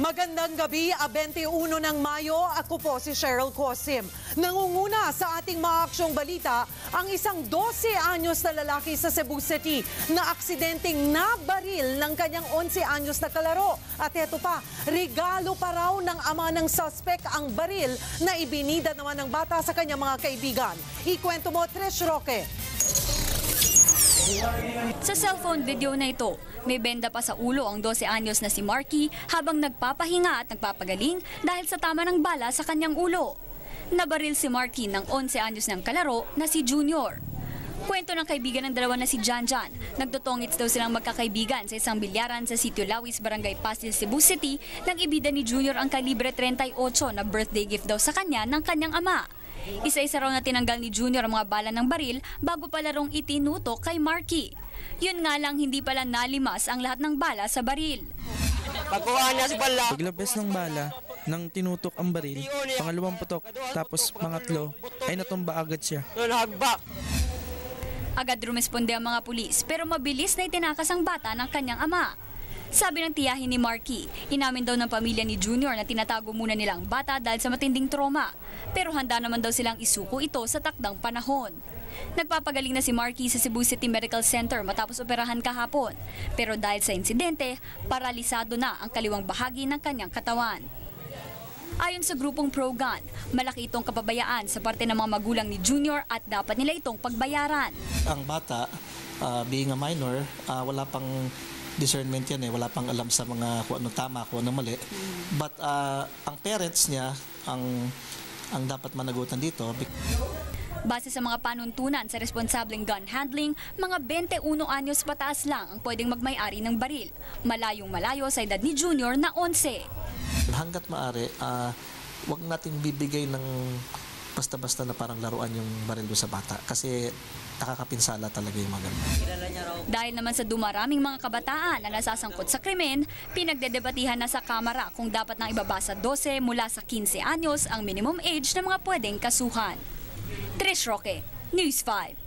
Magandang gabi, a 21 ng Mayo. Ako po si Cheryl Cosim. Nangunguna sa ating mga aksyong balita ang isang 12 anyos na lalaki sa Cebu City na aksidenteng nabaril ng kanyang 11 anyos na kalaro. At eto pa, regalo pa raw ng ama ng suspect ang baril na ibinida naman ng bata sa kanyang mga kaibigan. Ikwento mo, Trish Roque. Sa cellphone video na ito, may benda pa sa ulo ang 12 anyos na si Marky habang nagpapahinga at nagpapagaling dahil sa tama ng bala sa kanyang ulo. Nabaril si Marky ng 11 anyos ng kalaro na si Junior. Kwento ng kaibigan ng dalawa na si Janjan, nagtotongits daw silang magkakaibigan sa isang bilyaran sa Sitio Lawis, Barangay Pastil, Cebu City nang ibida ni Junior ang kalibre 38 na birthday gift daw sa kanya ng kanyang ama. Isa-isa raw na tinanggal ni Junior ang mga bala ng baril bago pala rong itinuto kay Marky. Yun nga lang hindi pala nalimas ang lahat ng bala sa baril. Pagkuha niya si Bala, Paglabas ng bala, nang tinutok ang baril, pangalawang putok, tapos pangatlo, ay natumba agad siya. Agad rumesponde ang mga pulis pero mabilis na itinakas ang bata ng kanyang ama. Sabi ng tiyahin ni Marky, inamin daw ng pamilya ni Junior na tinatago muna nila ang bata dahil sa matinding trauma. Pero handa naman daw silang isuko ito sa takdang panahon. Nagpapagaling na si Marky sa Cebu City Medical Center matapos operahan kahapon. Pero dahil sa insidente, paralisado na ang kaliwang bahagi ng kanyang katawan. Ayon sa grupong pro-gun, malaki itong kapabayaan sa parte ng mga magulang ni Junior at dapat nila itong pagbayaran. ang bata, uh, being a minor, uh, wala pang discernment yan eh. Wala pang alam sa mga kung ano tama, kung ano mali. But uh, ang parents niya, ang ang dapat managutan dito, Base sa mga panuntunan sa responsableng gun handling, mga 21 anyos pataas lang ang pwedeng magmay-ari ng baril. Malayong malayo sa edad ni Junior na 11. hanggat maaari, uh, wag nating bibigay ng basta-basta na parang laruan yung baril doon sa bata. Kasi nakakapinsala talaga yung mga ganun. Dahil naman sa dumaraming mga kabataan na nasasangkot sa krimen, pinagdedebatihan na sa Kamara kung dapat nang ibabasa 12 mula sa 15 anyos ang minimum age ng mga pwedeng kasuhan. Trish Roque, News 5.